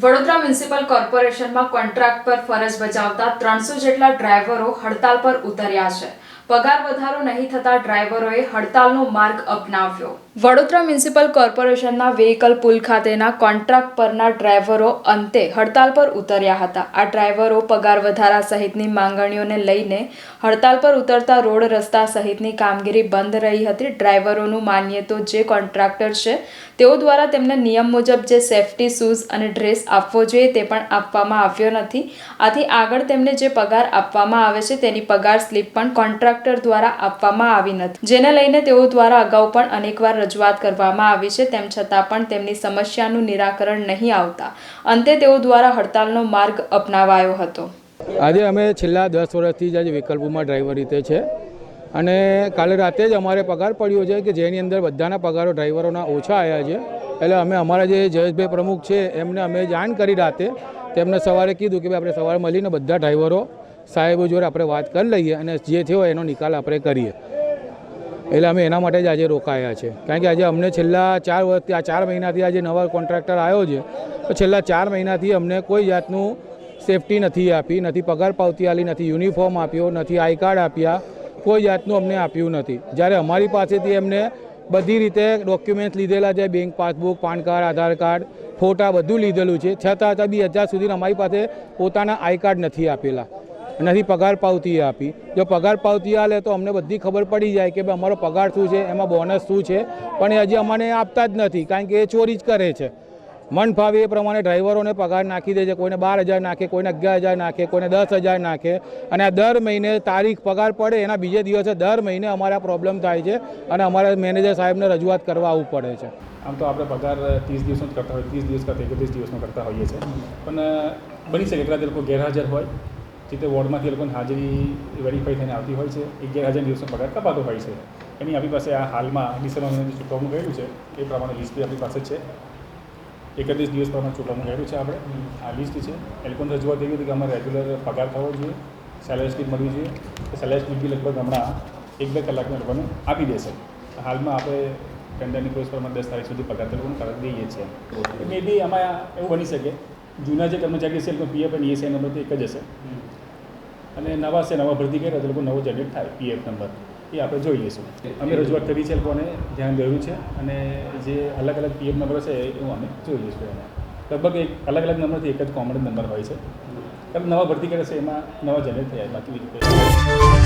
Vadodara municipal કોર્પોરેશનમાં contract પર ફરજ બજાવતા ત્રણસો જેટલા ડ્રાઈવરો હડતાલ પર ઉતર્યા છે. પગાર વધારો નહીં થતા ડ્રાઈવરોએ હડતાલનો માર્ગ અપનાવ્યો. વડોદરા મ્યુનિસિપલ કોર્પોરેશનના વેહિકલ પુલ ખાતેના કોન્ટ્રાક્ટ પરના ડ્રાઈવરો અંતે હડતાલ પર ઉતર્યા હતા. આ ડ્રાઈવરો પગાર વધારા સહિતની માંગણીઓને લઈને હડતાલ પર ઉતરતા રોડ રસ્તા સહિતની કામગીરી બંધ રહી હતી. ડ્રાઈવરોનું માનીએ તો જે કોન્ટ્રાક્ટર છે, તેઓ દ્વારા તેમને નિયમ મુજબ જે સેફટી શૂઝ અને ડ્રેસ આપવો જોઈએ તે પણ આપવામાં આવ્યો નથી. આથી આગળ તેમને જે પગાર આપવામાં આવે છે, તેની પગાર સ્લિપ પણ કોન્ટ્રાક્ટર દ્વારા આપવામાં આવી નથી. જેને લઈને તેઓ દ્વારા અગાઉ પણ અનેકવાર રજૂઆત કરવામાં આવી છે, તેમ છતાં પણ તેમની સમસ્યાનું નિરાકરણ નહીં આવતા. અંતે તેઓ દ્વારા હડતાલનો માર્ગ અપનાવાયો હતો. આજે અમે છેલ્લા દસ વર્ષથી જ આજે વિકલ્પોમાં ડ્રાઈવર રીતે છે અને કાલે રાતે જ અમારે પગાર પડ્યો છે કે જેની અંદર બધાના પગારો ડ્રાઈવરોના ઓછા આવ્યા છે. એટલે અમે અમારા જે જયેશભાઈ પ્રમુખ છે, એમને અમે જાણ કરી રાતે તેમને સવારે કીધું કે ભાઈ આપણે સવારે મળીને બધા ડ્રાઈવરો સાહેબો જોડે આપણે વાત કરી લઈએ અને જે થયો એનો નિકાલ આપણે કરીએ. એટલે અમે એના માટે જ આજે રોકાયા છે. કારણ કે આજે અમને છેલ્લા ચાર વર્ષથી આ ચાર મહિનાથી આજે નવા કોન્ટ્રાક્ટર આવ્યો છે, તો છેલ્લા ચાર મહિનાથી અમને કોઈ જાતનું સેફટી નથી આપી, નથી પગાર પાવતી આલી, નથી યુનિફોર્મ આપ્યો, નથી આઈ કાર્ડ આપ્યા, કોઈ જાતનું અમને આપ્યું નથી. જ્યારે અમારી પાસેથી એમને બધી રીતે ડોક્યુમેન્ટ્સ લીધેલા છે bank passbook PAN card Aadhaar card ફોટા બધું લીધેલું છે. છતાં છતાં બી અત્યાર સુધી અમારી પાસે પોતાના આઈ કાર્ડ નથી આપેલા. નથી પગાર પાવતી આપી. જો પગાર પાવતી આલે તો અમને બધી ખબર પડી જાય કે ભાઈ અમારો પગાર શું છે, એમાં બોનસ શું છે. પણ એ હજી અમને આપતા જ નથી, કારણ કે એ ચોરી જ કરે છે. મન ફાવે એ પ્રમાણે ડ્રાઈવરોને પગાર નાખી દે છે, કોઈને બાર હજાર નાખે, કોઈને અગિયાર હજાર નાખે, કોઈને દસ હજાર નાખે. અને આ દર મહિને તારીખ પગાર પડે, એના બીજે દિવસે દર મહિને અમારા પ્રોબ્લેમ થાય છે અને અમારા મેનેજર સાહેબને રજૂઆત કરવા આવવું પડે છે. આમ તો આપણે પગાર ત્રીસ દિવસનો કરતા હોય ત્રીસ દિવસ કરતા એકત્રીસ દિવસનો કરતા હોઈએ છીએ. પણ બની શકે, એટલા લોકો ગેરહાજર હોય. જે તે વોર્ડમાંથી એ લોકોની હાજરી વેરીફાઈ થઈને આવતી હોય છે. એ હજાર દિવસનો પગાર કપાતો હોય છે. એની આપણી પાસે આ હાલમાં ડિસેમ્બર મહિનાની ચૂકવણું કર્યું છે, એ પ્રમાણે લિસ્ટ આપણી પાસે છે. એકત્રીસ દિવસ પ્રમાણે ચૂકવણું કર્યું છે આપણે. આ લિસ્ટ છે. એ લોકોને રજૂઆત એવી હતી કે અમારે રેગ્યુલર પગાર થવો જોઈએ સેલેરી સ્લીપ મળવી જોઈએ. સેલરી સ્લીપ બી લગભગ હમણાં એક બે કલાકમાં લોકોને આપી દેશે. હાલમાં આપણે ટેન્ડરની પ્રોસેસ પ્રમાણે દસ તારીખ સુધી પગાર તે લોકોને દઈએ છીએ. મે બી આમાં એવું બની શકે જૂના જે કર્મચારી છે એ લોકો પીએફ અને ઈએસઆઈ નંબર તો એક જ હશે. અને નવા છે નવા ભરતી કર્યા તો લોકો નવો જનરેટ થાય પીએફ નંબર એ આપણે જોઈ લઈશું. અમે રજૂઆત કરી છે એ લોકોને ધ્યાન દોર્યું છે અને જે અલગ અલગ પીએફ નંબર છે એવું અમે જોઈ લઈશું એને. લગભગ એક અલગ અલગ નંબરથી એક જ કોમન નંબર હોય છે. કારણ નવા ભરતી કરે છે એમાં નવા જનરેટ થયા બાકી બીજું